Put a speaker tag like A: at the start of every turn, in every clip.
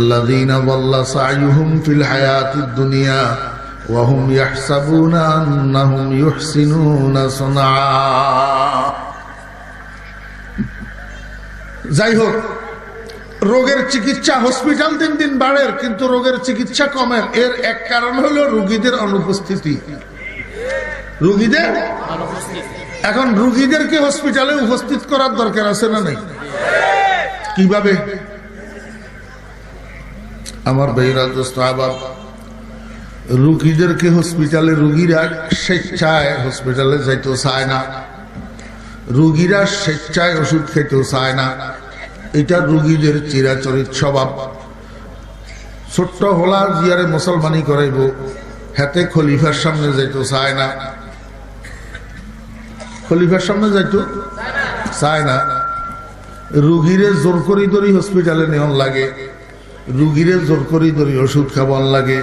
A: الذين ضل سعيهم في الحياة الدنيا وهم يحسبون أنهم يحسنون صنعا. যাই হোক রোগের চিকিৎসা হসপিটাল দিন দিন বাড়ের, কিন্তু রোগের চিকিৎসা কমের। এর এক কারণ হলো রুগীদের অনুপস্থিতি। রুগীদের? এখন রুগীদেরকে হসপিটালে উপস্থিত করার দরকার আছে না নাই? কীভাবে? আমার দোস্ত আবার রুগীদেরকে হসপিটালে রুগীরা স্বেচ্ছায় হসপিটালে যাইতেও চায় না? রুগীরা স্বেচ্ছায় ওষুধ খেতেও চায় না। এটা রুগীদের চিরাচরিত স্বভাব। ছোট্ট হোলা জিয়ারে মুসলমানি করাইব, হাতে খলিফার সামনে যাইতো চায় না। খলিফার সামনে যাইতো চায় না। রুগীরে জোর করি ধরি হসপিটালে নেওয়ান লাগে। রুগীরে জোর করি ধরি, ওষুধ খাবার লাগে।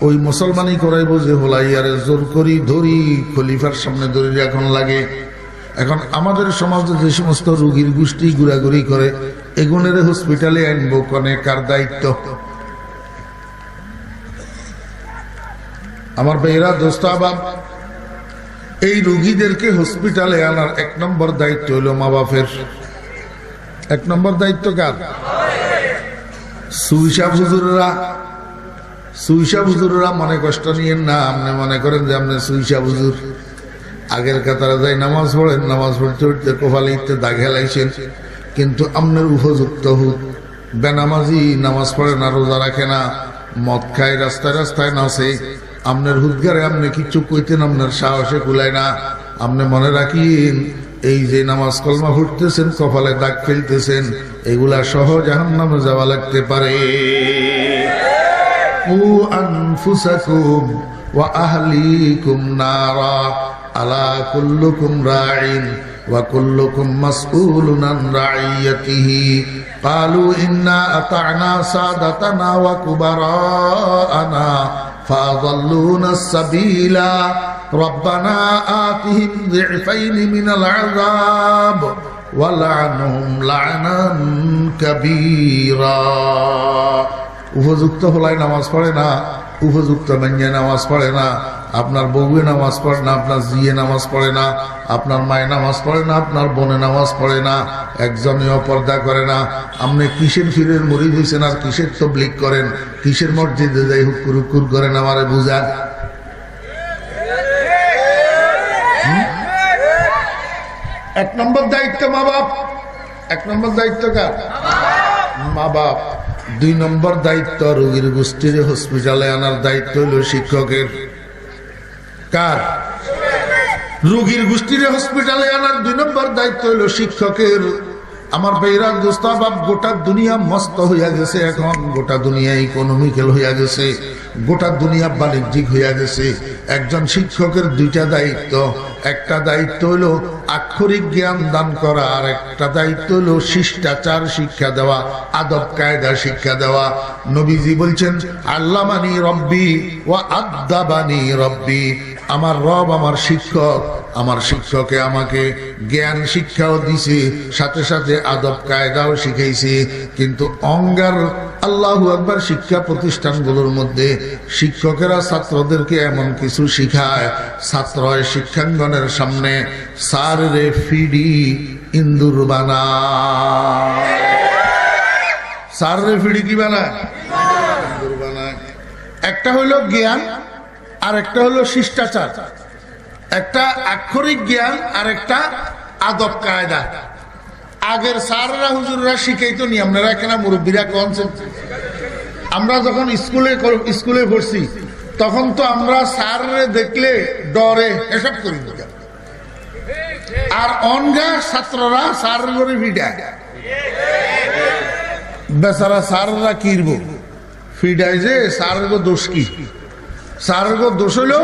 A: ওই মুসলমানি করাইব যে হোলাইয়ারে জোর করি ধরি, খলিফার সামনে ধরি এখন লাগে। এখন আমাদের সমাজে যে সমস্ত রুগীর গোষ্ঠী ঘুরাঘুরি করে, এগুনের হসপিটালে আনব কনে, কার দায়িত্ব? আমার বেহরা দোস্তাবাব এই রুগীদেরকে হসপিটালে আনার এক নম্বর দায়িত্ব হলো মা বাপের এক নম্বর দায়িত্ব কার? সুইসা হুজুররা সুইসা হুজুররা মনে কষ্ট নিয়েন না, আপনি মনে করেন যে আপনি সুইসা হুজুর। আগের কাতারে যাই নামাজ পড়েন, নামাজ পড়তে উঠতে কোফালিতে দাগ হেলাইছেন। কিন্তু আপনার উপযুক্ত হুদ বেনামাজি নামাজ পড়ে না, রোজা রাখে না, মদ খায়, রাস্তায় রাস্তায় নাচে। আপনার হুদগারে আপনি কিচ্ছু কইতেন, আপনার সাহসে কুলায় না। আপনি মনে রাখিন এই যে নামাজ কলমা ফুটতেছেন কপালে দাগ ফেলতেছেন এগুলা সহ জাহান নামে যাওয়া লাগতে পারে ও আনফুসাকুম ওয়া আহলিকুম নারা আলা কুল্লুকুম রাইন وكلكم مسؤول عن رعيته قالوا إنا أطعنا سادتنا وكبراءنا فأضلونا السبيل ربنا آتهم ضعفين من العذاب ولعنهم لعنا كبيرا উপযুক্ত হলাই নামাজ পড়ে না উপযুক্ত মাইয়া নামাজ পড়ে না আপনার বউয়ে নামাজ পড়ে না আপনার জিয়ে নামাজ পড়ে না আপনার মায়ে নামাজ পড়ে না আপনার বোনে নামাজ পড়ে না একজনে অপর্দা করে না আপনি কিসের ফিরের মরিদ হয়েছেন আর কিসের তবলিক করেন কিসের মসজিদে যাই হুকুর হুকুর করেন আমারে বুঝান এক নম্বর দায়িত্ব মা বাপ। এক নম্বর দায়িত্ব কার? মা বাপ। দুই নম্বর দায়িত্ব রোগীর গোষ্ঠীর হসপিটালে আনার দায়িত্ব হইল শিক্ষকের। কার? রোগীর গোষ্ঠীর হসপিটালে আনার দুই নম্বর দায়িত্ব হইল শিক্ষকের। আমার বেইরান দোস্তাবাব গোটা দুনিয়া মস্ত হইয়া গেছে এখন। গোটা দুনিয়া ইকোনমিক্যাল হইয়া গেছে। গোটা দুনিয়া বাণিজ্যিক হইয়া গেছে। একজন শিক্ষকের দুইটা দায়িত্ব। একটা দায়িত্ব হলো আক্ষরিক জ্ঞান দান করা, আর একটা দায়িত্ব হলো শিষ্টাচার শিক্ষা দেওয়া, আদব কায়দা শিক্ষা দেওয়া। নবীজি বলছেন, আল্লামানি রব্বি ও আদাবানি রব্বি। আমার রব আমার শিক্ষক, আমার শিক্ষকে আমাকে জ্ঞান শিক্ষাও দিছে, সাথে সাথে আদব কায়দাও শিখাইছে। কিন্তু অঙ্গার আল্লাহ একবার শিক্ষা প্রতিষ্ঠানগুলোর মধ্যে শিক্ষকেরা ছাত্রদেরকে এমন কিছু শিখায়। ছাত্র শিক্ষাঙ্গনের সামনে সার রে ফিডি ইন্দুর বানা। সার রে ফিডি কি বানায় ইন্দুর বানায় একটা হইল জ্ঞান আর একটা হলো শিষ্টাচার। একটা আক্ষরিক জ্ঞান আর একটা আদব কায়দা আগের সাররা হুজুররা শিখাইতো নি, আপনারা এখানে মুরব্বীরা কনসেপ্ট আমরা যখন স্কুলে স্কুলে পড়ছি, তখন তো আমরা স্যাররে দেখলে ডরে এসব করি আর অনগা ছাত্ররা স্যার করে ভিডা বেচারা স্যাররা কিরব? ফিডায় যে স্যারের দোষ কি? স্যারের দোষ হলো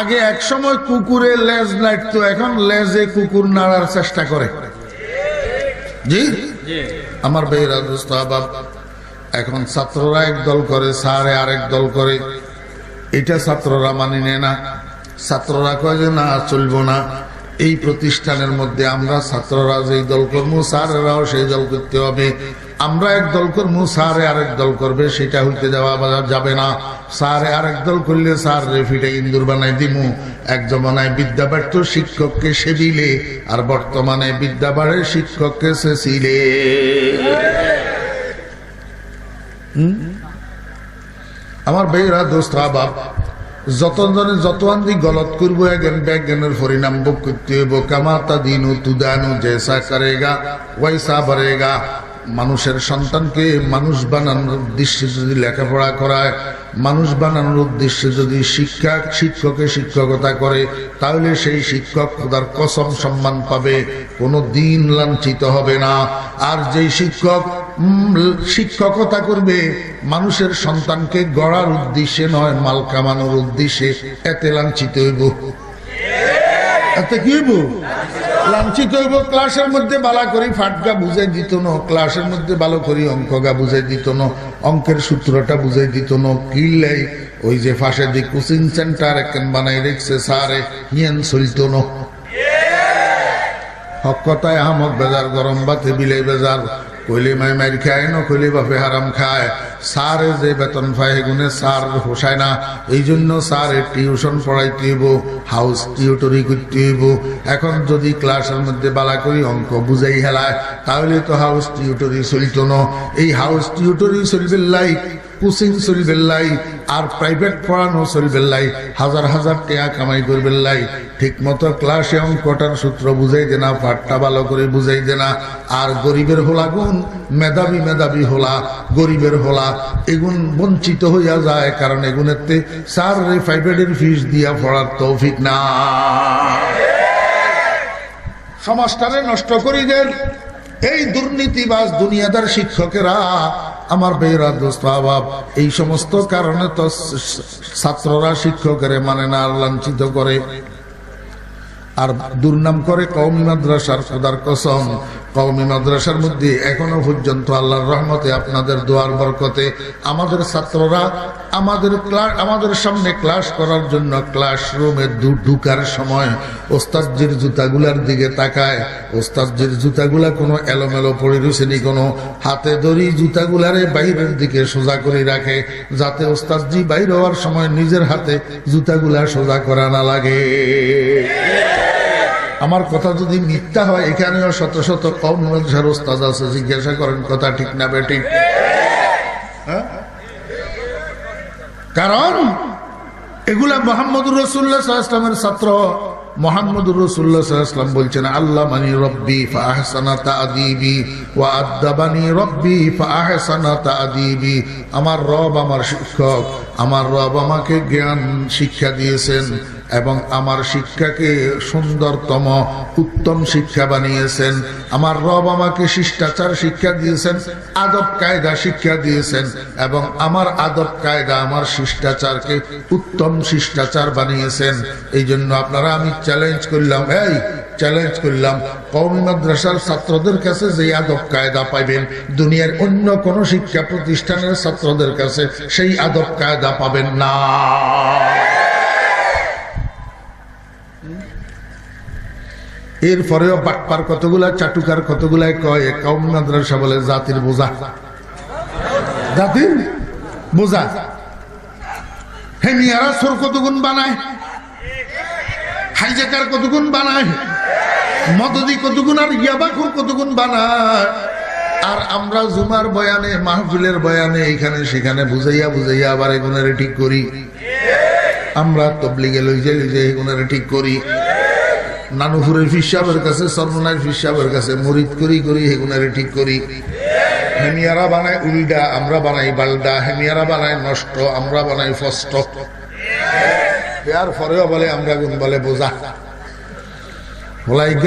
A: আগে এক সময় কুকুরে লেজ নাড়তো, এখন লেজে কুকুর নাড়ার চেষ্টা করে। জি? আমার ভাই দোস্ত এখন ছাত্ররা এক দল করে, স্যারে আরেক দল করে। এটা ছাত্ররা মানি নেয় না। ছাত্ররা কয় যে, না, চলবো না। এই প্রতিষ্ঠানের মধ্যে আমরা ছাত্ররা যেই দল করব, স্যারেরাও সেই দল করতে হবে। আমরা এক দল করব, স্যারে আরেক দল করবে, সেটা হইতে দেওয়া যাবে না। স্যারে আরেক দল করলে স্যার রেফিটা ইন্দুর বানাই দিমু। এক জমানায় বিদ্যা ব্যর্থ শিক্ষককে সেবিলে আর বর্তমানে বিদ্যা বাড়ে শিক্ষককে সেছিলে আমার বেয়েরা দোস্ত বাপ যত জনে যত আন্দি গলত করব, এগেন ব্যাজ্ঞানের পরিণাম ভোগ করতে হইব। কামাতা দিনু তুদানু জেসা করেগা ওয়াইসা বরেগা মানুষের সন্তানকে মানুষ বানানোর উদ্দেশ্যে যদি লেখাপড়া করায়, মানুষ বানানোর উদ্দেশ্যে যদি শিক্ষা শিক্ষকে শিক্ষকতা করে, তাহলে সেই শিক্ষক খোদার কসম সম্মান পাবে, কোনো দিন লাঞ্ছিত হবে না। আর যেই শিক্ষক শিক্ষকতা করবে, মানুষের সন্তানকে গড়ার উদ্দেশ্যে নয়, মাল কামানোর উদ্দেশ্যে এতে লাঞ্ছিত হইব। এতে কি হইব? লাঞ্ছিত হইব, ক্লাসের মধ্যে বালা করি, ফাটগা বুঝাই দিত না, ক্লাসের মধ্যে ভালো করি, অঙ্কগা বুঝাই দিত না, অঙ্কের সূত্রটা বুঝাই দিত না কিল্লাই ওই যে ফাঁসে দি কোচিং সেন্টার একখান বানাই রেখছে, সারে, হিয়েন চলিত না। হক কথায় আহমদ বেজার, গরম বাতে বিলে বেজার কইলে মায় মারি খায় না, কইলে বাপে হারাম খায়। স্যার যে বেতন পায় গুনে স্যার হোসায় না। এই জন্য স্যার টিউশন পড়াইতে হইব, হাউস টিউটরি করতে হইব। এখন যদি ক্লাসের মধ্যে বালা করি অঙ্ক বুঝাই হেলায়, তাহলে তো হাউস টিউটরি চলিত না। এই হাউস টিউটরি চলবে লাই কোচিং চলবে লাই আর প্রাইভেট পড়ানো চলবে লাই হাজার হাজার টাকা কামাই করবে লাই ঠিক মতো ক্লাসে অঙ্কটার সূত্র বুঝাই দেনা, পাঠটা ভালো করে বুঝাই দেনা। আর গরিবের হোলা গুণ, মেধাবী মেধাবী হোলা, গরিবের হোলা। এগুন বঞ্চিত হইয়া যায়, কারণ এগুনেতে স্যার রে প্রাইভেটের ফিস দিয়া পড়ার তৌফিক না। সমাজটারে নষ্ট করি দেন এই দুর্নীতিবাজ দুনিয়াদার শিক্ষকেরা আমার বেহরা দোস্ত এই সমস্ত কারণে তো ছাত্ররা শিক্ষকের মানে না, লাঞ্ছিত করে। আর দুর্নাম করে কৌমি মাদ্রাসার, খোদার কসম কৌমি মাদ্রাসার মধ্যে এখনও পর্যন্ত আল্লাহর রহমতে আপনাদের দোয়ার বরকতে আমাদের ছাত্ররা আমাদের ক্লাস, আমাদের সামনে ক্লাস করার জন্য ক্লাসরুমে ঢুকার সময় ওস্তাদজির জুতাগুলার দিকে তাকায়। ওস্তাদজির জুতাগুলা কোনো এলোমেলো পড়ে রয়েছে নি, কোনো হাতে ধরি জুতাগুলারে বাইরের দিকে সোজা করে রাখে, যাতে ওস্তাদজি বাইর হওয়ার সময় নিজের হাতে জুতাগুলা সোজা করা না লাগে। আমার কথা যদি মিথ্যা হয়, এখানেও শত শত কম মাদ্রাসার ওস্তাদ আছে, জিজ্ঞাসা করেন, কথা ঠিক না বেঠিক হ্যাঁ? কারণ এগুলা মোহাম্মদুর রসুল্লাহ ইসলামের ছাত্র। মোহাম্মদুর রসুল্লাহ ইসলাম বলছেন আল্লাহ মানি রব্বি ফাহসানা তাদিবি ওয়া আদাবানি রব্বি ফাহসানা তাদিবি আমার রব আমার শিক্ষক, আমার রব আমাকে জ্ঞান শিক্ষা দিয়েছেন। এবং আমার শিক্ষাকে সুন্দরতম, উত্তম শিক্ষা বানিয়েছেন। আমার রব আমাকে শিষ্টাচার শিক্ষা দিয়েছেন, আদব কায়দা শিক্ষা দিয়েছেন এবং আমার আদব কায়দা আমার শিষ্টাচারকে উত্তম শিষ্টাচার বানিয়েছেন। এই জন্য আপনারা আমি চ্যালেঞ্জ করলাম, এই চ্যালেঞ্জ করলাম। কৌমি মাদ্রাসার ছাত্রদের কাছে যে আদব কায়দা পাইবেন, দুনিয়ার অন্য কোন শিক্ষা প্রতিষ্ঠানের ছাত্রদের কাছে সেই আদব কায়দা পাবেন না। এরপরেও বাটপার কতগুলা চাটুকার কতগুলাই কয় কৌম মাদ্রাসা বলে জাতির বোঝা। জাতির বোঝা। হেমিয়ারা সোর কতগুণ বানায়? হাইজাকার কতগুণ বানায়? মদদি কতগুণ আর ইয়াবাকুর কতগুণ বানায়? আর আমরা জুমার বয়ানে, মাহফিলের বয়ানে এখানে সেখানে বুঝাইয়া বুঝাইয়া আবার এগুনারে ঠিক করি। আমরা তবলিগে লই যাই লই যাই এগুনারে ঠিক করি। নানুপুরের ফিসাবের কাছে সর্বনার ফিসাবের কাছে, মরিদ করি করি, হেগুনারে ঠিক করি। হেমিয়ারা বানায় উল্ডা আমরা বানাই বালডা, হেমিয়ারা বানায় নষ্ট, আমরা বানাই ফষ্ট বলে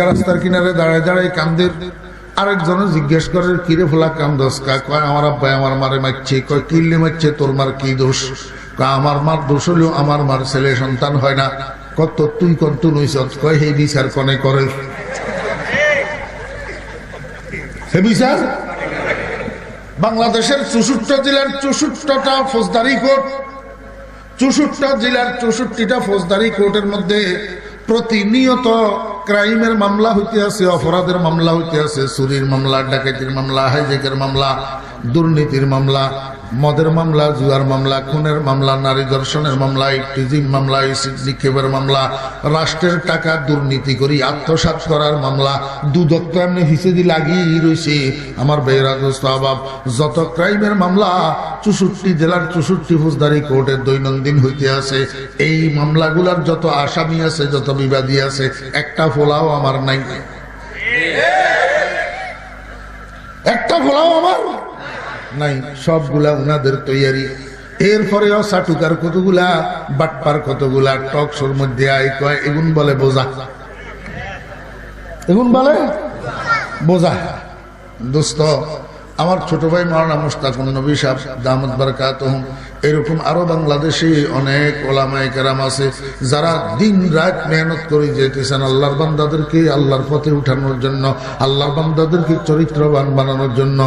A: রাস্তার আরেকজনে জিজ্ঞেস করে কাম দোষ কা? কয়, আমার কয় মারছে? কি দোষ? আমার মার দোষ হলেও আমার মার ছেলে সন্তান হয় না। কত তুই কত নইস কয় বিচার কনে করে? হে বিচার? বাংলাদেশের চৌষট্টি জেলার চৌষট্টটা ফৌজদারি কোর্ট, চৌষট্টি জেলার চৌষট্টিটা ফৌজদারি কোর্টের মধ্যে প্রতিনিয়ত ক্রাইমের মামলা হইতে আছে, অপরাধের মামলা হইতে আছে, চুরির মামলা, ডাকাতির মামলা হাইজেকের মামলা, দুর্নীতির মামলা মদের মামলা, জুয়ার মামলা, খুনের মামলা, নারী দর্শনের মামলা ইফটিজিং মামলা এসিড নিক্ষেপের মামলা, রাষ্ট্রের টাকা দুর্নীতি করি, আত্মসাৎ করার মামলা, দুদক তো এমনি হিসেদি লাগিয়ে রয়েছে আমার বেহরা দোস্ত আবাব, যত ক্রাইমের মামলা, চৌষট্টি জেলার চৌষট্টি ফৌজদারি কোর্টের দৈনন্দিন হইতে আছে। এই মামলাগুলার যত আসামি আছে, যত বিবাদী আছে, একটা ফোলাও আমার নাই। একটা ফোলাও আমার। নাই, সবগুলা উনাদের তৈয়ারি। এরপরেও সাটুকার কতগুলা, বাটপার কতগুলা, টক শোর মধ্যে আয় কয়, এগুন বলে বোঝা। এগুন বলে বোঝা। দোস্ত, আমার ছোট ভাই মারানা মুস্তাকুন নবী সাহেব দামত বারকাত এরকম আরও বাংলাদেশে অনেক ওলামায় কেরাম আছে, যারা দিন রাত মেহনত করে যেতেছেন আল্লাহর বান্দাদেরকে, আল্লাহর পথে উঠানোর জন্য, আল্লাহর বান্দাদেরকে চরিত্রবান বানানোর জন্য,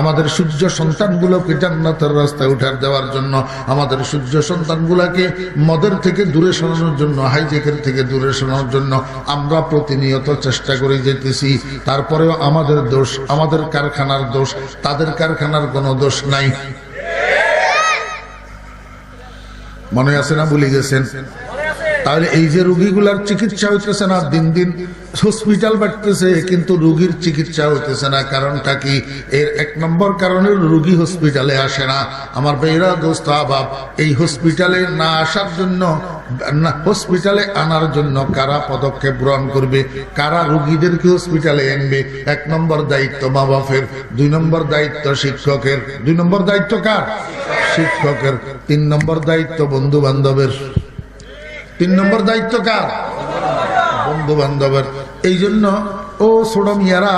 A: আমাদের সূর্য সন্তানগুলোকে জান্নাতের রাস্তায় উঠার দেওয়ার জন্য, আমাদের সূর্য সন্তানগুলোকে মদের থেকে দূরে সরানোর জন্য হাইজেকের থেকে দূরে সরানোর জন্য আমরা প্রতিনিয়ত চেষ্টা করে যেতেছি। তারপরেও আমাদের দোষ, আমাদের কারখানার দোষ, তাদের কারখানার কোনো দোষ নাই। মনে আছে না ভুলে গেছেন? তাহলে এই যে রুগীগুলার চিকিৎসা হইতেছে না, দিন দিন হসপিটাল বাড়তেছে, কিন্তু রুগীর চিকিৎসা হইতেছে না। কারণটা কি? এর এক নম্বর কারণে রুগী হসপিটালে আসে না। আমার বেহরা দোস্ত, আবাব, এই হসপিটালে না আসার জন্য হসপিটালে আনার জন্য কারা পদক্ষেপ গ্রহণ করবে? কারা রুগীদেরকে হসপিটালে আনবে? এক নম্বর দায়িত্ব মা বাপের, দুই নম্বর দায়িত্ব শিক্ষকের। দুই নম্বর দায়িত্ব কার? শিক্ষকের। তিন নম্বর দায়িত্ব বন্ধু বান্ধবের তিন নম্বর দায়িত্ব কার? বন্ধু বান্ধবের এই জন্য ও ছোট মিয়ারা,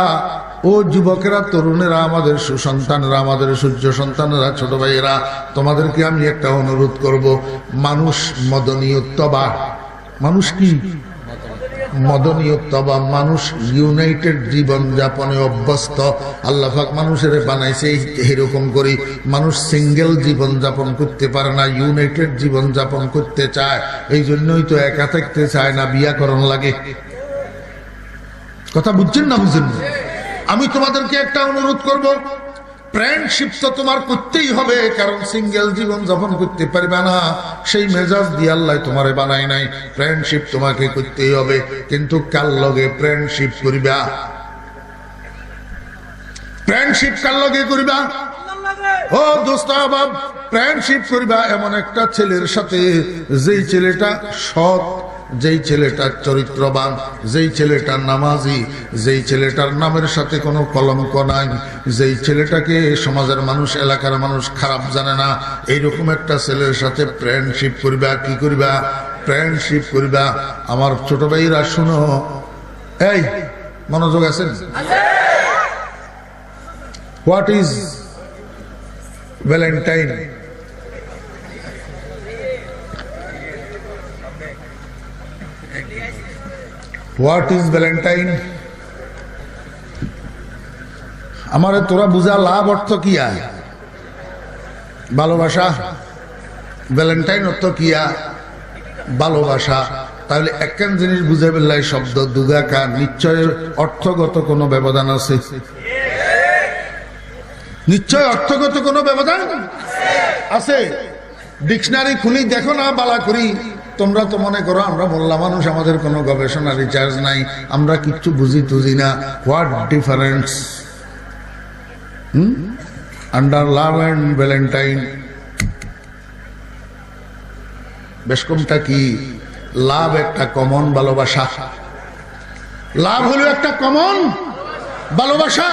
A: ও যুবকেরা, তরুণেরা, আমাদের সুসন্তানরা, আমাদের সূর্য সন্তানেরা, ছোট ভাইয়েরা, তোমাদেরকে আমি একটা অনুরোধ করব। মানুষ মদনীয় তবা। মানুষ কি? মদনীয়ত্ববা মানুষ ইউনাইটেড জীবন যাপনে অভ্যস্ত। আল্লাহাক মানুষের বানাইছে এরকম করি মানুষ সিঙ্গেল জীবন যাপন করতে পারে না, ইউনাইটেড জীবন যাপন করতে চায়। এই জন্যই তো একা থাকতে চায় না বিয়াকরণ লাগে। কথা বুঝছেন না বুঝছেন আমি তোমাদেরকে একটা অনুরোধ করব ফ্রেন্ডশিপ তো তোমার করতেই হবে, কারণ সিঙ্গেল জীবন যাপন করতে পারবে না। সেই মেজাজ দিয়ে আল্লাহ তোমারে বানাই নাই। ফ্রেন্ডশিপ তোমাকে করতেই হবে, কিন্তু কার লগে ফ্রেন্ডশিপ করিবা? ফ্রেন্ডশিপ কার লগে করিবা? ও দোস্ত ফ্রেন্ডশিপ করিবা এমন একটা ছেলের সাথে, যেই ছেলেটা সৎ যেই ছেলেটার চরিত্রবান, যেই ছেলেটার নামাজি, যেই ছেলেটার নামের সাথে কোনো কলঙ্ক নাই, যেই ছেলেটাকে সমাজের মানুষ, এলাকার মানুষ খারাপ জানে না, এইরকম একটা ছেলের সাথে ফ্রেন্ডশিপ করিবা, কি করিবা? ফ্রেন্ডশিপ করিবা। আমার ছোট ভাইরা, শুনো। এই, মনোযোগ আছেন what is Valentine what is Valentine আমার তোরা বুঝা লাভ অর্থ কি আয় ভালোবাসা? ভ্যালেন্টাইন অর্থ কি আয়? ভালোবাসা। তাহলে একখান জিনিস বুঝে পেলাই শব্দ দুগাকা নিশ্চয় অর্থগত কোনো ব্যবধান আছে? নিশ্চয় অর্থগত কোনো ব্যবধান আছে? ডিকশনারি খুলি দেখো না, বালা করি তোমরা তো মনে করো, আমরা মোল্লা মানুষ, আমাদের কোনো গবেষণা রিচার্জ নাই, আমরা কিচ্ছু বুঝি তুঝি না। What difference under love and Valentine বেশ কোনটা কি? লাভ একটা কমন ভালোবাসা। লাভ হলো একটা কমন ভালোবাসা,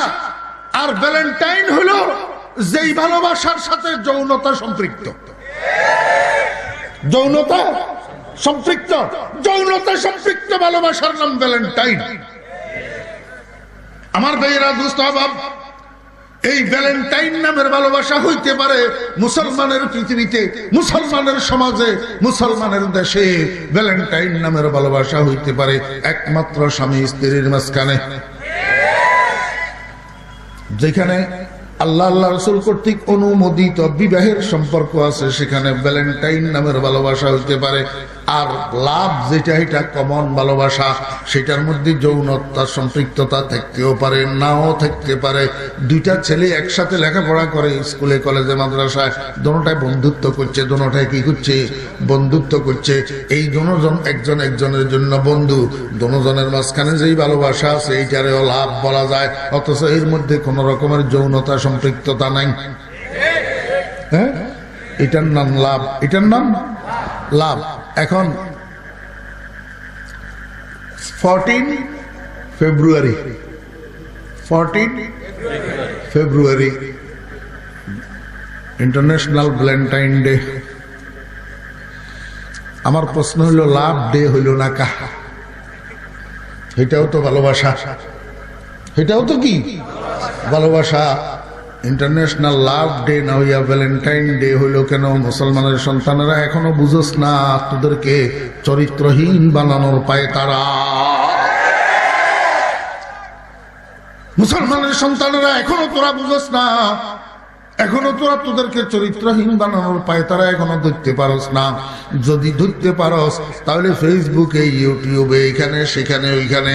A: আর ভ্যালেন্টাইন হলো যেই ভালোবাসার সাথে যৌনতা সম্পৃক্ত। যৌনতা সম্পৃক্ত, যৌনতা সম্পৃক্ত ভালোবাসার নাম ভ্যালেন্টাইন আমার ভাইয়েরা দুস্থ অভাব, এই ভ্যালেন্টাইন নামের ভালোবাসা হইতে পারে মুসলমানের পৃথিবীতে, মুসলমানের সমাজে, মুসলমানের দেশে। ভ্যালেন্টাইন নামের ভালোবাসা হইতে পারে একমাত্র স্বামী স্ত্রীর মাঝখানে। যেখানে আল্লাহ আল্লাহ রসুল কর্তৃক অনুমোদিত বিবাহের সম্পর্ক আছে, সেখানে ভ্যালেন্টাইন নামের ভালোবাসা হইতে পারে। আর লাভ যেটা, এটা কমন ভালোবাসা, সেটার মধ্যে যৌনতা, সম্পৃক্ততা থাকতেও পারে, নাও থাকতে পারে। দুইটা ছেলে একসাথে লেখাপড়া করে স্কুলে, কলেজে, মাদ্রাসায় দোনোটায় বন্ধুত্ব করছে দোনোটায় কি করছে? বন্ধুত্ব করছে। এই দোনোজন একজন একজনের জন্য বন্ধু দোনোজনের মাঝখানে যেই ভালোবাসা আছে, এইটারেও লাভ বলা যায়। অথচ এর মধ্যে কোনো রকমের যৌনতা, সম্পৃক্ততা নাই। হ্যাঁ? এটার নাম লাভ। এটার নাম? লাভ। এখন fourteen February fourteen February international Valentine day আমার প্রশ্ন হইল লাভ ডে হইল না কাহা? এটাও তো ভালোবাসা। এটাও তো কি? ভালোবাসা। ইন্টারন্যাশনাল লাভ ডে না হইয়া ভ্যালেন্টাইন ডে হইল কেন? মুসলমানের সন্তানেরা এখনও বুঝোস না, তোদেরকে চরিত্রহীন বানানোর পায় তারা। মুসলমানের সন্তানেরা এখনও তোরা বুঝোস না এখনও তোরা তোদেরকে চরিত্রহীন বানানোর পায় তারা এখনও ধরতে পারস না। যদি ধরতে পারস, তাহলে ফেসবুকে ইউটিউবে এখানে, সেখানে, ওইখানে,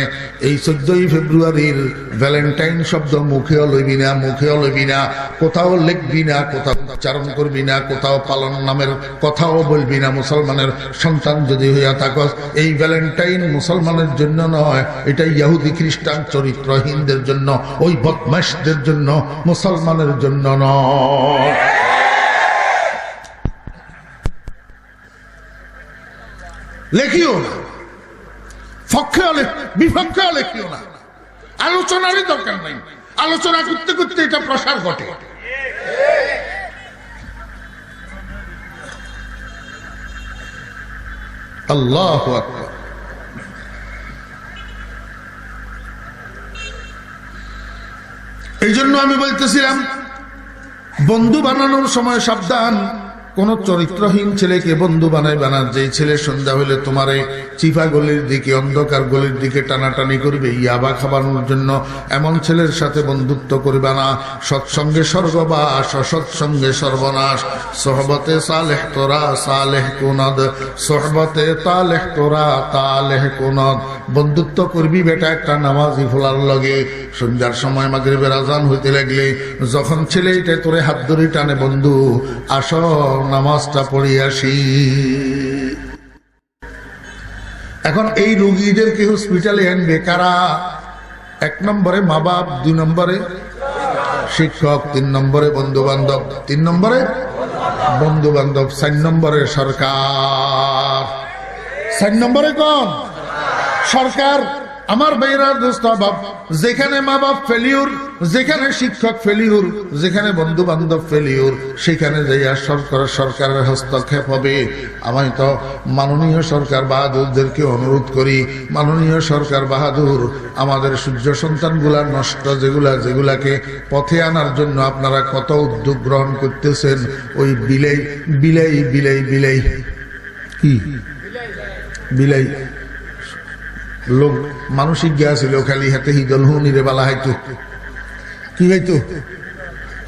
A: এই চোদ্দই ফেব্রুয়ারির ভ্যালেন্টাইন শব্দ মুখেও লইবি না মুখেও লইবি না, কোথাও লিখবি না, কোথাও উচ্চারণ করবি না, কোথাও পালন নামের কথাও বলবি না, মুসলমানের সন্তান যদি হইয়া থাকস, এই ভ্যালেন্টাইন মুসলমানের জন্য নয় এটা ইয়াহুদি খ্রিস্টান চরিত্রহীনদের জন্য, ওই বদমাসদের জন্য, মুসলমানের জন্য নয়। লেখিও না। পক্ষে বিপক্ষে লেখিও না। আলোচনারই দরকার নাই। আলোচনা করতে করতে এটা প্রসার ঘটে। আল্লাহ এই জন্য আমি বলতেছিলাম বন্ধু বানানোর সময় সাবধান। কোন চরিত্রহীন ছেলেকে বন্ধু বানাই বানার যে ছেলে সন্ধ্যা হইলে তোমারে চিফা গলির দিকে, অন্ধকার গলির দিকে টানাটানি করবে, ইয়াবা খাবানোর জন্য এমন ছেলের সাথে বন্ধুত্ব করবে না। সৎসঙ্গে স্বর্গবাস অসৎসঙ্গে সর্বনাশ। সোহবতে সালেহ তোরা, সালেহ কুনদ। সোহবতে তালেহ তোরা, তালেহ কুনদ। বন্ধুত্ব করবি বেটা একটা নামাজি ফোলার লগে। সন্ধ্যার সময় মাগরিবের আজান হইতে লাগলে যখন ছেলে এটা তোরে হাত ধরে টানে, বন্ধু, আস। নামাজটা পড়ে আসি। এখন এই রুগীদেরকে হসপিটালে আনবে? কারা? এক নম্বরে মা বাপ দুই নম্বরে শিক্ষক, তিন নম্বরে বন্ধু বান্ধব তিন নম্বরে বন্ধু বান্ধব চার নম্বরে সরকার। চার নম্বরে কম? সরকার আমার বেড়ার দোস্ত, বাপ, যেখানে মা বাপ ফেলিউর, যেখানে শিক্ষক ফেলিউর, যেখানে বন্ধু বান্ধব ফেলিউর, সেখানে যাইয়া সরকার সরকারের হস্তক্ষেপ হবে। আমি তো মাননীয় সরকার বাহাদুরদেরকে অনুরোধ করি, মাননীয় সরকার বাহাদুর, আমাদের সূর্য সন্তানগুলা নষ্ট যেগুলা, যেগুলাকে পথে আনার জন্য আপনারা কত উদ্যোগ গ্রহণ করতেছেন, ওই বিলাই বিলাই বিলাই বিলাই কি? বিলাই লোক মানসিক গিয়া ছিল খালি হাতে হিদল হুনিরে বালা হাইতো কি হইতো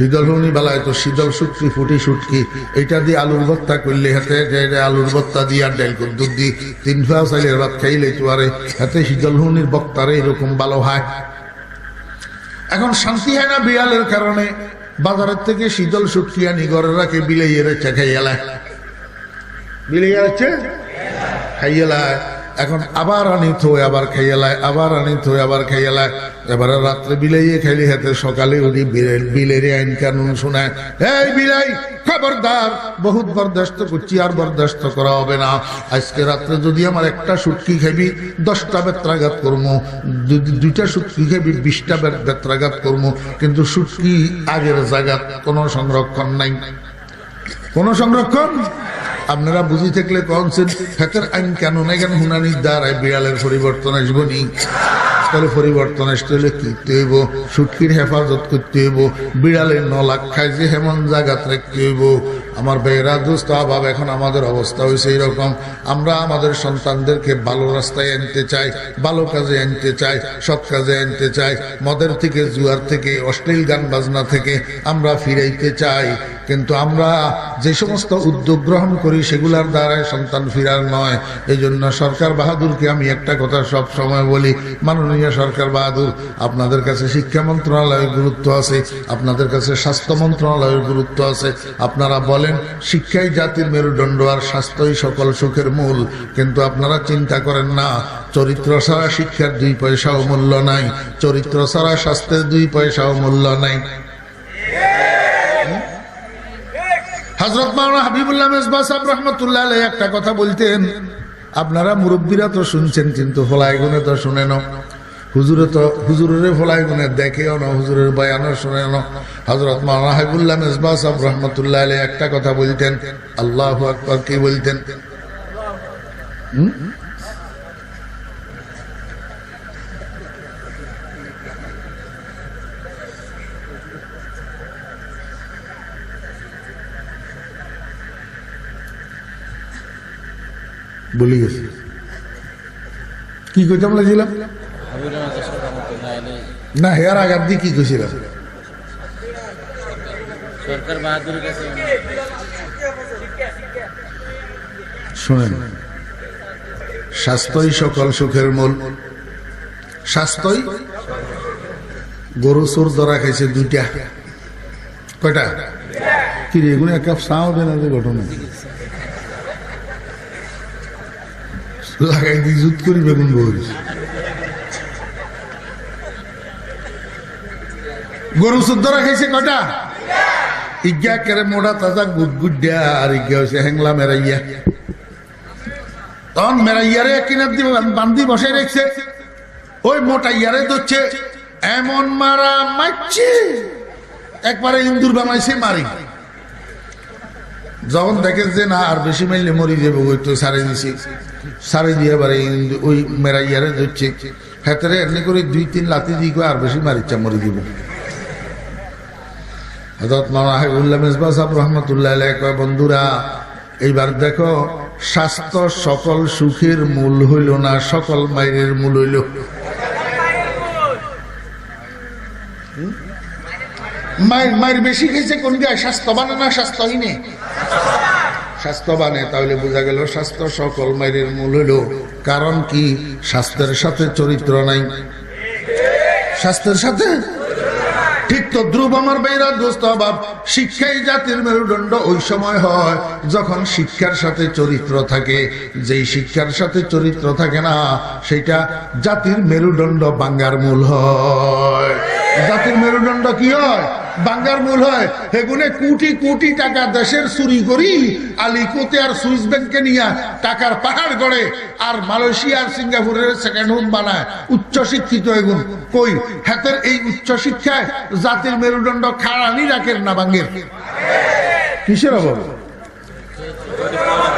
A: হিদল হুনি বালা হইতো শীতল সুটকি ফুটি সুটকি এটা দিয়ে আলুর ভর্তা করলে হাতে আলুর ভর্তা দিয়ে আর ডাইল করে দুধ দিয়ে তিন ফা চাইলের ভাত খাইলে তো আরে হাতে শীতল হুনির বক্তারে এরকম ভালো হয়। এখন শান্তি হয় না বিড়ালের কারণে বাজারের থেকে শীতল সুটকি আনি ঘরে রাখে বিলাই রেখে খাইয়ালায় বিলাই যাচ্ছে খাইয়ালায় এখন আবার আনি থই আবার খাইয়ালায়, আবার আনি থই আবার খাইয়ালায়। এবারে রাত্রে বিলাইয়ে খাইলে হাতে, সকালে উনি বিলের আইন কানুন শোনায়। এই বিলাই, খবরদার, বহুত বরদাস্ত করছি, আর বরদাস্ত করা হবে না। আজকে রাত্রে যদি আমার একটা সুটকি খাবি দশটা বেত্রাঘাত করব দুইটা সুটকি খাবি বিশটা বেত্রাঘাত করব কিন্তু সুটকি আগের জায়গা কোনো সংরক্ষণ নাই। কোন সংরক্ষণ? আপনারা বুঝি থাকলে কনসেন হাতের আইন কেন না কেন হুনানির দ্বারায় বিড়ালের পরিবর্তন আসব নি? তাহলে পরিবর্তন আসতে হলে কিনতে হইব? সুটকির হেফাজত করতে হইব। বিড়ালের নলাখ খায় যে হেমন জায়গাত রাখতে হইব। আমার বেয়েরা দুস্থ অভাব এখন আমাদের অবস্থা হয়েছে এইরকম। আমরা আমাদের সন্তানদেরকে ভালো রাস্তায় আনতে চাই, ভালো কাজে আনতে চাই, সৎ কাজে আনতে চাই। মদের থেকে, জুয়ার থেকে, অশ্লীল গান বাজনা থেকে আমরা ফিরাইতে চাই। কিন্তু আমরা যে সমস্ত উদ্যোগ গ্রহণ করি, সেগুলার দ্বারাই সন্তান ফিরার নয়। এই জন্য সরকার বাহাদুরকে আমি একটা কথা সব সময় বলি, মাননীয় সরকার বাহাদুর, আপনাদের কাছে শিক্ষা মন্ত্রণালয়ের গুরুত্ব আছে, আপনাদের কাছে স্বাস্থ্য মন্ত্রণালয়ের গুরুত্ব আছে। আপনারা বলেন, শিক্ষাই জাতির মেরুদণ্ড আর স্বাস্থ্যই সকল সুখের মূল। কিন্তু আপনারা চিন্তা করেন না, চরিত্র ছাড়া শিক্ষার দুই পয়সাও মূল্য নাই, চরিত্র ছাড়া স্বাস্থ্যের দুই পয়সাও মূল্য নাই। হজরত মাওলানা হাবিবুল্লাহ মেজবা সাহেব রহমতুল্লাহ একটা কথা বলতেন। আপনারা মুরব্বীরা তো শুনছেন, কিন্তু ফলাই গুনে তো শুনেন হুজুরে তো, হুজুরের ফলাই গুনে দেখেও না হুজুরের বয়ানও শুনে না হজরত মাওলানা হাবিবুল্লাহ মেজবা সাহেব রহমতুল্লাহ একটা কথা বলতেন। আল্লাহ আকবর কি বলতেন? হুম? বলি গেছি। কি কইতাম লাগছিলাম না হেয়ার আগার দিয়ে কি কইছিলাম? শোনেন স্বাস্থ্যই সকল সুখের মূল। স্বাস্থ্যই গরু চোর ধরা খাইছে দুইটা। কয়টা? কি রে এগুলো এক কাপ চা হবে না যে ঘটনা লাগাই দি জুত করি বেগুন গরু কয়টা? ইজ্ঞা মোড়া তাজা আর ইজ্ঞা হয়েছে হ্যাংলা মেরাইয়া। তখন মেরাইয়ারে কিনার দিয়ে বান্দি বসে রেখছে। ওই মোটা ইয়ারে ধরছে, এমন মারা মারছে একবারে ইন্দুর বানাইছে মারি। যখন দেখেন যে না, আর বেশি মাইলে মরি যাব তো সারে দিছি। সারে দিয়ে ইন্দু- ওই মেরাইয়ারে ধরছে। হেতারে এমনি করে দুই তিন লাতি দিয়ে আর বেশি মারিচ্ছা মরি দিব হজরত মাওলানা হাবিবুল্লাহ মেজবা সাহেব রহমতুল্লাহ কয়, বন্ধুরা, এইবার দেখো, স্বাস্থ্য সকল সুখের মূল হইল না, সকল মায়ের মূল হইল। মায়ের মায়ের বেশি খেয়েছে কোন গায়ে স্বাস্থ্যবানে না স্বাস্থ্যহীনে স্বাস্থ্যবানে তাহলে বোঝা গেল স্বাস্থ্য সকল মায়ের মূল হইল। কারণ কি? স্বাস্থ্যের সাথে চরিত্র নাই। স্বাস্থ্যের সাথে? ঠিক তো ধ্রুব আমার বেইরা দোস্ত অভাব। শিক্ষাই জাতির মেরুদণ্ড ওই সময় হয়, যখন শিক্ষার সাথে চরিত্র থাকে। যেই শিক্ষার সাথে চরিত্র থাকে না সেটা জাতির মেরুদণ্ড বাঙ্গার মূল হয়। জাতির মেরুদণ্ড কি হয়? বাঙ্গার মূল হয়। হেগুনে কোটি কোটি টাকা দেশের চুরি করি, আলিকোতে আর সুইস ব্যাংকে নিয়ে টাকার পাহাড় গড়ে, আর মালয়েশিয়া সিঙ্গাপুরের সেকেন্ড হোম বানায়। উচ্চ শিক্ষিত এগুন কই, হাতের এই উচ্চ শিক্ষায় জাতির মেরুদণ্ড খাড়ানি রাখেন না বাঙ্গের কিসের অভাবে?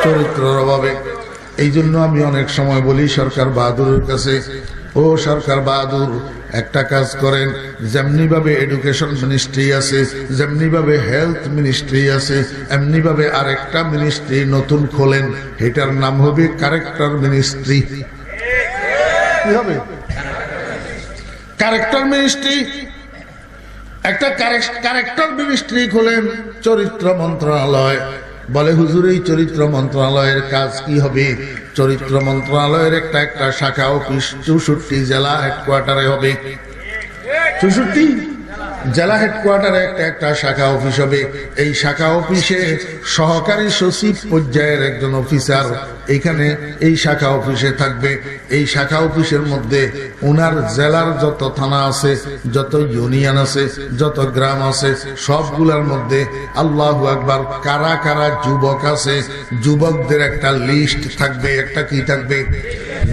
A: চরিত্রের অভাবে। এই জন্য আমি অনেক সময় বলি, সরকার বাহাদুরের কাছে, ও সরকার বাহাদুর একটা কাজ করেন যেমনি ভাবে এডুকেশন মিনিস্ট্রি আছে যেমনি ভাবে হেলথ মিনিস্ট্রি আছে এমনি ভাবে আরেকটা মিনিস্ট্রি নতুন খোলেন এটার নাম হবে কারেক্টর মিনিস্ট্রি কি হবে? কারেক্টর মিনিস্ট্রি একটা ক্যারেক্টার মিনিস্ট্রি খোলেন, চরিত্র মন্ত্রণালয়। বলে হুজুর, এই চরিত্র মন্ত্রণালয়ের কাজ কি হবে? চরিত্র মন্ত্রণালয়ের একটা একটা শাখা অফিস চৌষট্টি জেলা হেডকোয়ার্টারে হবে। চৌষট্টি? জেলা হেডকোয়ার্টারে একটা একটা শাখা অফিস হবে। এই শাখা অফিসে সহকারী সচিব পর্যায়ের একজন অফিসার এখানে এই শাখা অফিসে থাকবে। এই শাখা অফিসের মধ্যে ওনার জেলার যত থানা আছে, যত ইউনিয়ন আছে, যত গ্রাম আছে, সবগুলার মধ্যে আল্লাহ একবার কারা কারা যুবক আছে, যুবকদের একটা লিস্ট থাকবে। একটা কি থাকবে?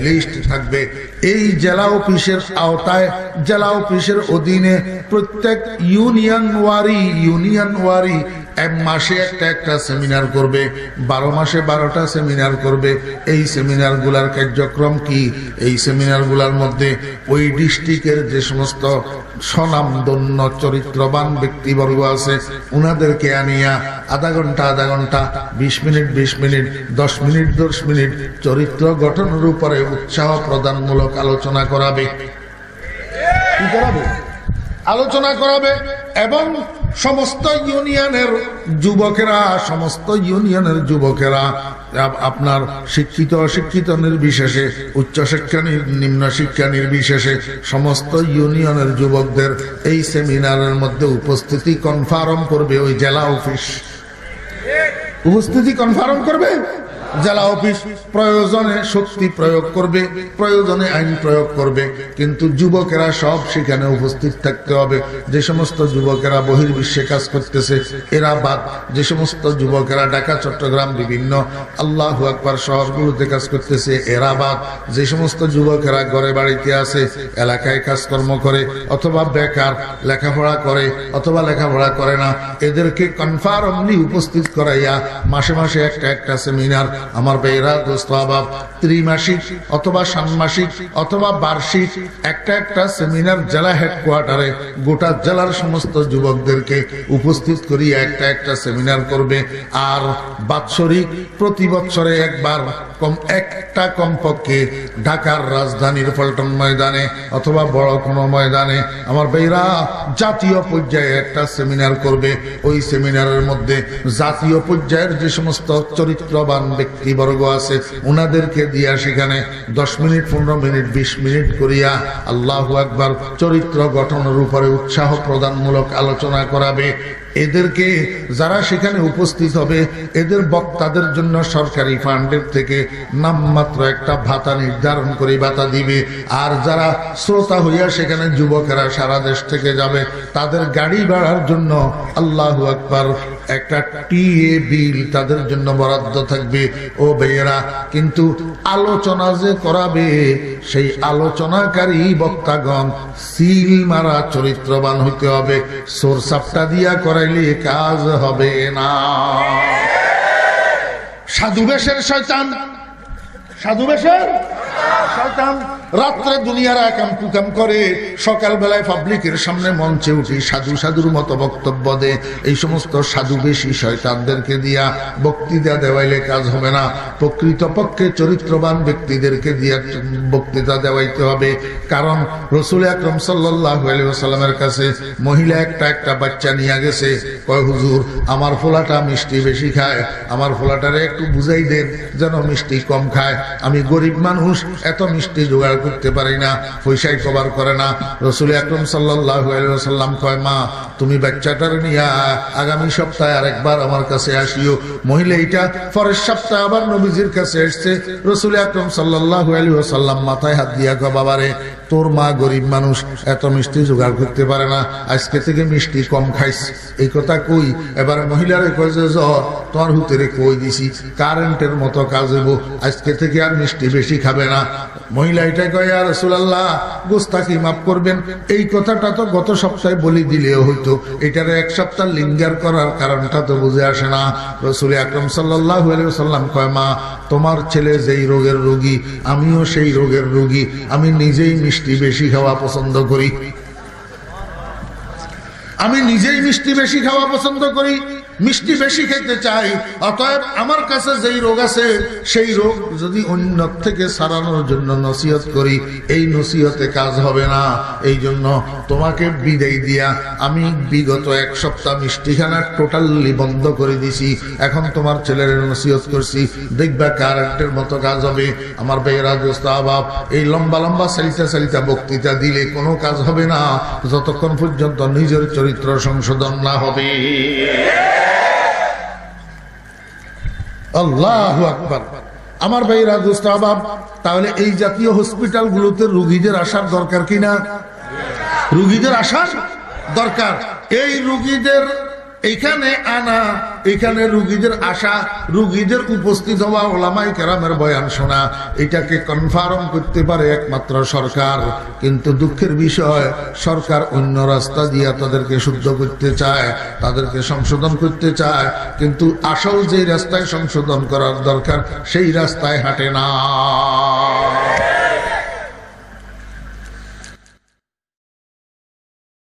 A: লিস্ট থাকবে। এই জেলা অফিসের আওতায় জেলা অফিসের অধীনে প্রত্যেক ইউনিয়ন ওয়ারি ইউনিয়ন ওয়ারি এক মাসে একটা একটা সেমিনার করবে, বারো মাসে বারোটা সেমিনার করবে। এই সেমিনারগুলার কার্যক্রম কি? এই সেমিনারগুলার মধ্যে ওই ডিস্ট্রিক্টের যে সমস্ত স্বনামধন্য, চরিত্রবান ব্যক্তিবর্গ আছে, উনাদেরকে আনিয়া আধা ঘণ্টা আধা ঘণ্টা, বিশ মিনিট বিশ মিনিট, দশ মিনিট দশ মিনিট চরিত্র গঠনের উপরে উৎসাহ প্রদানমূলক আলোচনা করাবে। কি করাবে? আলোচনা করাবে এবং সমস্ত ইউনিয়নের যুবকেরা, সমস্ত ইউনিয়নের যুবকেরা আপনার শিক্ষিত, অশিক্ষিত, নির্বিশেষে উচ্চশিক্ষা নিম্ন শিক্ষা, নির্বিশেষে সমস্ত ইউনিয়নের যুবকদের এই সেমিনারের মধ্যে উপস্থিতি কনফার্ম করবে ওই জেলা অফিস। উপস্থিতি কনফার্ম করবে? জেলা অফিস প্রয়োজনে শক্তি প্রয়োগ করবে, প্রয়োজনে আইন প্রয়োগ করবে, কিন্তু যুবকেরা সব সেখানে উপস্থিত থাকতে হবে। যে সমস্ত যুবকেরা বহির্বিশ্বে কাজ করতেছে, এরা বাদ। যে সমস্ত যুবকেরা ঢাকা, চট্টগ্রাম বিভিন্ন আল্লাহ আকবার শহরগুলোতে কাজ করতেছে, এরা বাদ। যে সমস্ত যুবকেরা ঘরে বাড়িতে আছে, এলাকায় কাজকর্ম করে, অথবা বেকার, লেখাপড়া করে, অথবা লেখাপড়া করে না, এদেরকে কনফার্মলি উপস্থিত করাইয়া মাসে মাসে একটা একটা সেমিনার আমার বেয়েরা দোস্ত আবাব ত্রিমাসিক অথবা ষান্মাসিক অথবা বার্ষিক একটা একটা সেমিনার জেলা হেডকোয়ার্টারে গোটা জেলার সমস্ত যুবকদেরকে উপস্থিত করিয়া একটা একটা সেমিনার করবে। আর বাৎসরিক প্রতি বছরে একবার কম একটা কমপক্ষে ঢাকার রাজধানীর পল্টন ময়দানে অথবা বড় কোনো ময়দানে আমার বেইরা জাতীয় পর্যায়ে একটা সেমিনার করবে। ওই সেমিনারের মধ্যে জাতীয় পর্যায়ের যে সমস্ত চরিত্রবান ব্যক্তিবর্গ আছে ওনাদেরকে দিয়া সেখানে দশ মিনিট, পনেরো মিনিট, বিশ মিনিট করিয়া আল্লাহ একবার চরিত্র গঠনের উপরে উৎসাহ প্রদানমূলক আলোচনা করাবে। এদেরকে যারা সেখানে উপস্থিত হবে, এদের বক্তাদের জন্য সরকারি ফান্ডের থেকে নামমাত্র একটা ভাতা নির্ধারণ করে ভাতা দিবে। আর যারা শ্রোতা হইয়া সেখানে যুবকেরা সারা দেশ থেকে যাবে, তাদের গাড়ি ভাড়ার জন্য আল্লাহ আকবার একটা টিএ বিল তাদের জন্য বরাদ্দ থাকবে। ও বেয়েরা কিন্তু আলোচনা যে করাবে, সেই আলোচনাকারী বক্তাগণ সিল মারা চরিত্রবান হইতে হবে। সোর সাপটা দিয়া করাইলে কাজ হবে না। সাধু বেশের শয়তান। সাধু বেশের? শয়তান। রাত্রে দুনিয়ার একাম কুকাম করে সকাল বেলায় পাবলিকের সামনে মঞ্চে উঠি সাধু সাধুর মতো বক্তব্য দে। এই সমস্ত সাধু বেশি শয়তানদেরকে দিয়া, বক্তৃতা দেওয়াইলে কাজ হবে না। প্রকৃতপক্ষে চরিত্রবান ব্যক্তিদেরকে দিয়া বক্তৃতা দেওয়াইতে হবে। কারণ রসুল আকরম সাল্লামের কাছে মহিলা একটা একটা বাচ্চা নিয়ে গেছে। কয়, হুজুর, আমার ফোলাটা মিষ্টি বেশি খায়। আমার ফোলাটারে একটু বুঝাই দেন, যেন মিষ্টি কম খায়। আমি গরিব মানুষ, এত মিষ্টি জোগাড় করতে পারি না, পয়সাই কভার করে না। রসুল আকরম সাল্লাম কয়, মা, তুমি বাচ্চাটার নিয়ে আগামী সপ্তাহে আরেকবার আমার কাছে আসিও। মহিলা এইটা পরের সপ্তাহে আবার নবীজির কাছে এসছে। রসুল আকরম সাল্লাহ আলী সাল্লাম মাথায় হাত দিয়া গো বাবারে তোর মা গরিব মানুষ, এত মিষ্টি জোগাড় করতে পারে না, আজকে থেকে মিষ্টি কম খাইস। এই কথা কই, এবার মহিলারে কয় জ্বর তোমার হুতেরে কই দিছি, কারেন্টের মতো কাজ হইব, আজকে থেকে আর মিষ্টি বেশি খাবে না। মহিলা এটা কয় আর রসুলাল্লাহ গোস্তাকি মাফ করবেন? এই কথাটা তো গত সপ্তাহে বলি দিলেও হইতো, এটার এক সপ্তাহ লিঙ্গার করার কারণটা তো বুঝে আসে না। রসুল আকরম সাল্লাহ সাল্লাম কয়, মা, তোমার ছেলে যেই রোগের রোগী, আমিও সেই রোগের রোগী, আমি নিজেই মিষ্টি বেশি খাওয়া পছন্দ করি। আমি নিজেই মিষ্টি বেশি খাওয়া পছন্দ করি। মিষ্টি বেশি খেতে চাই। অতএব আমার কাছে যেই রোগ আছে, সেই রোগ যদি অন্য থেকে সারানোর জন্য নসিহত করি, এই নসিহতে কাজ হবে না। এই জন্য তোমাকে বিদায় দিয়া আমি বিগত এক সপ্তাহ মিষ্টিখানা টোটালি বন্ধ করে দিছি। এখন তোমার ছেলের নসিহত করছি। দেখবা কারেন্টের মতো কাজ হবে। আমার বেয়েরা আবাব এই লম্বা লম্বা সালিতা সালিতা বক্তৃতা দিলে কোনো কাজ হবে না। যতক্ষণ পর্যন্ত নিজের চরিত্র সংশোধন না হবে। আল্লাহ আকবর। আমার ভাইরা অভাব তাহলে এই জাতীয় হসপিটালগুলোতে রুগীদের আসার দরকার কিনা রুগীদের আসার দরকার। এই রুগীদের এখানে আনা, এখানে রুগীদের আসা রুগীদের উপস্থিত হওয়া ওলামাই কেরামের বয়ান শোনা। এটাকে কনফার্ম করতে পারে একমাত্র সরকার। কিন্তু দুঃখের বিষয়, সরকার অন্য রাস্তা দিয়া তাদেরকে শুদ্ধ করতে চায়, তাদেরকে সংশোধন করতে চায়। কিন্তু আসল যে রাস্তায় সংশোধন করার দরকার, সেই রাস্তায় হাঁটে না।